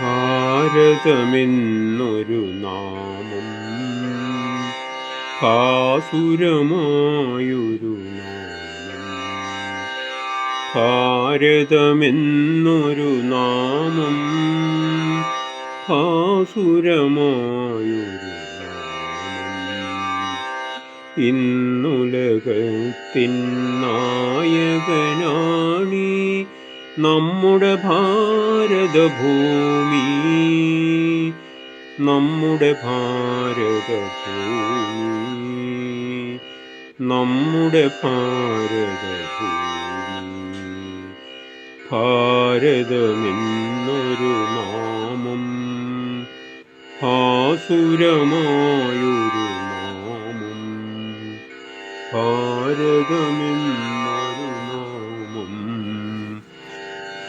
ഭാരതമെന്നൊരു നാമം. ഭാസുരമായൊരു നാമം. ഭാരതമെന്നൊരു നാമം. ഭാസുരമായൊരു നാമം. ഇന്നുലകത്തിൻ നായകനാണീ നമ്മുടെ ഭാരതഭൂമി നമ്മുടെ ഭാരതഭൂമി നമ്മുടെ ഭാരതഭൂമി. ഭാരതമെന്നൊരു നാമം ഭാസുരമായൊരു നാമം. ഭാരതമെന്നൊരു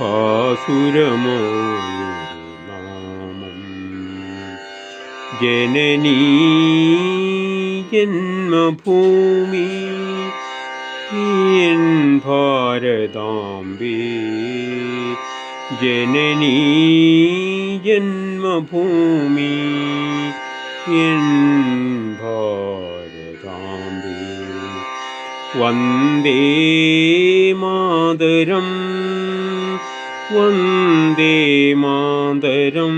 ഭാസുരമായൊരു നാമം ജനനീ ജന്മഭൂമി എൻ ഭാരതാംബേ. ജനനീ ജന്മഭൂമി എൻ ഭാരതാംബേ. വന്ദേ മാതരം. വന്ദേ മാതരം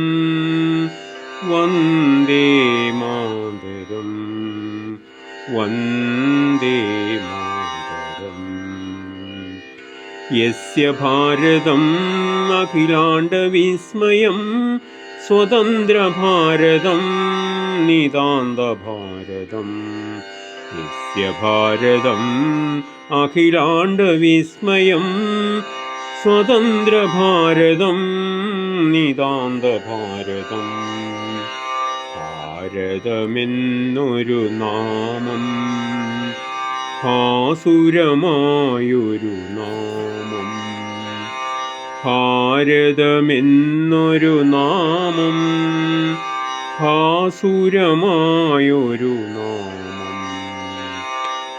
വന്ദേ മാതരം വന്ദേ മാതരം യസ്യ ഭാരതം അഖിലാണ്ടവിസ്മയം സ്വതന്ത്രഭാരതം നിതാന്തഭാരതം യസ്യ ഭാരതം അഖിലാണ്ടവിസ്മയം സ്വതന്ത്രഭാരതം നിതാന്തഭാരതം. ഭാരതമെന്നൊരു നാമം ഭാസുരമായൊരു നാമം. ഭാരതമെന്നൊരു നാമം ഭാസുരമായൊരു നാമം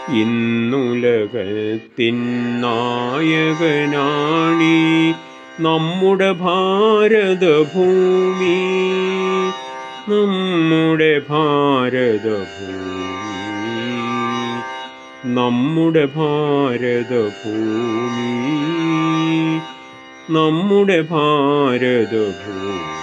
ഇന്നുലകത്തിൻ നായകനാണി നമ്മുടെ ഭാരതഭൂമി. നമ്മുടെ ഭാരതഭൂമി. നമ്മുടെ ഭാരതഭൂമി. നമ്മുടെ ഭാരതഭൂമി.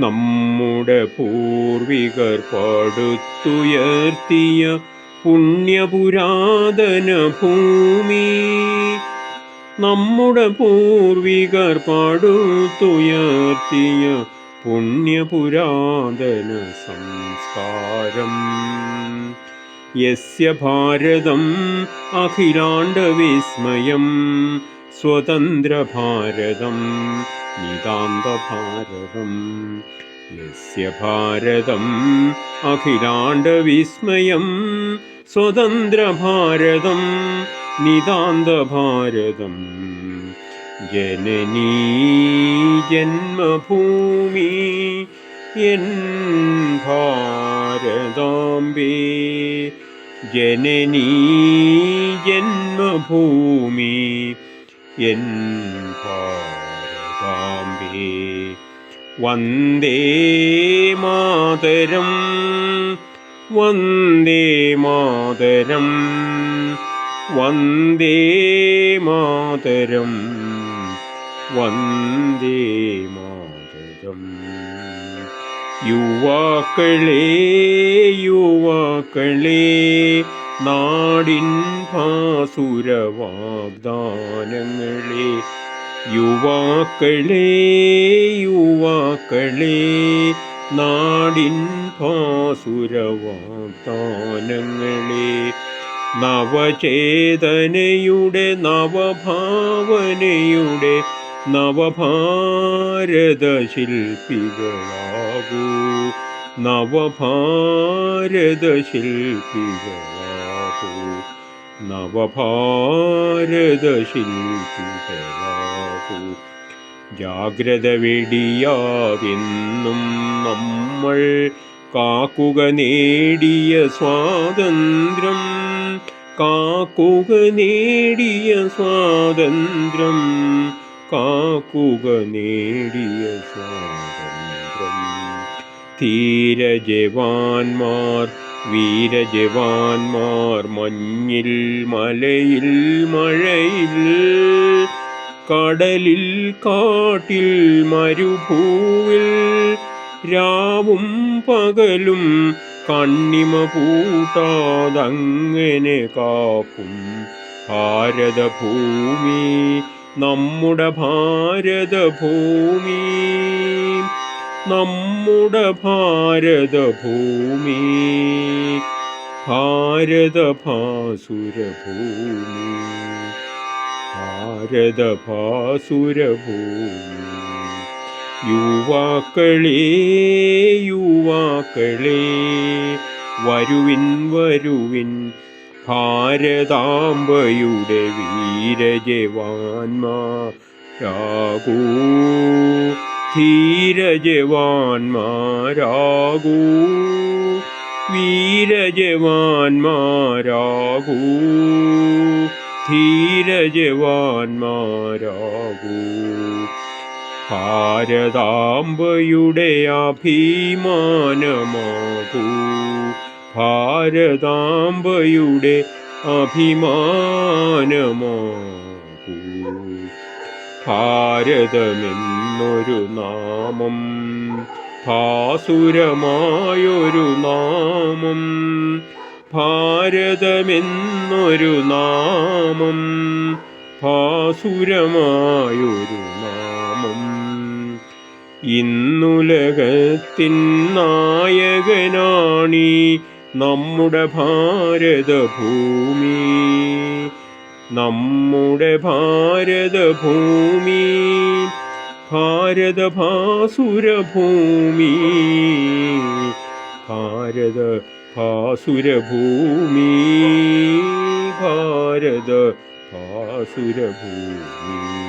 നമ്മുടെ പൂർവികർ പടുത്തുയർത്തിയ പുണ്യപുരാതന ഭൂമി നമ്മുടെ പൂർവികർ പാടുത്തുയർത്തിയ പുണ്യപുരാതന സംസ്കാരം. യസ്യ ഭാരതം അഖിലാണ്ടവിസ്മയം സ്വതന്ത്രഭാരതം നിതാന്തഭാരതം യസ്യ ഭാരതം അഖിലാണ്ടവിസ്മയം സ്വതന്ത്രഭാരതം നിതാന്തഭാരതം. ജനനീ ജന്മഭൂമി എൻ ഭാരതാംബേ. ജനനീ ജന്മഭൂമി എൻ ഭാരതാംബേ. വന്ദേ മാതരം വന്ദേ മാതരം വന്ദേ മാതരം വന്ദേ മാതരം. യുവാക്കളേ യുവാക്കളേ നാടിൻ ഭാസുരവാഗ്ദാനങ്ങളെ യുവാക്കളേ യുവാക്കളേ നാടിൻ ഭാസുരവാഗ്ദാനങ്ങളെ നവചേതനയുടെ നവഭാവനയുടെ നവഭാരത ശില്പികളാകൂ നവഭാരത ശില്പികളാകൂ നവഭാരത ശില്പികളാകൂ ജാഗ്രത വെടിയാതെന്നും നമ്മൾ കാക്കുക നേടിയ സ്വാതന്ത്ര്യം കാക്കുക നേടിയ സ്വാതന്ത്ര്യം കാക്കുക നേടിയ സ്വാതന്ത്ര്യം. ധീരജവാന്മാർ വീരജവാന്മാർ മഞ്ഞിൽ മലയിൽ മഴയിൽ കടലിൽ കാട്ടിൽ മരുഭൂവിൽ രാവും പകലും കണ്ണിമ പൂട്ടാതങ്ങനെ കാക്കും. ഭാരതഭൂമി നമ്മുടെ ഭാരതഭൂമി. നമ്മുടെ ഭാരതഭൂമി ഭാരതഭാസുരഭൂമി ഭാരതഭാസുരഭൂമി. യുവാക്കളേ യുവാക്കളേ വരുവിൻ വരുവിൻ ഭാരതാംബയുടെ വീരജവാന്മാരാകൂ. ധീരജവാന്മാരാകൂ. വീരജവാന്മാരാകൂ. ധീരജവാന്മാരാകൂ. ഭാരതാംബയുടെ അഭിമാനമാകൂ. ഭാരതാംബയുടെ അഭിമാനമാകൂ. ഭാരതമെന്നൊരു നാമം ഭാസുരമായൊരു നാമം ഭാരതമെന്നൊരു നാമം ഭാസുരമായൊരു നാമം. ഇന്നുലകത്തിൻ നായകനാണീ നമ്മുടെ ഭാരതഭൂമി. നമ്മുടെ ഭാരതഭൂമി ഭാരതഭാസുരഭൂമി ഭാരത ഭാസുരഭൂമി ഭാരത ഭാസുരഭൂമി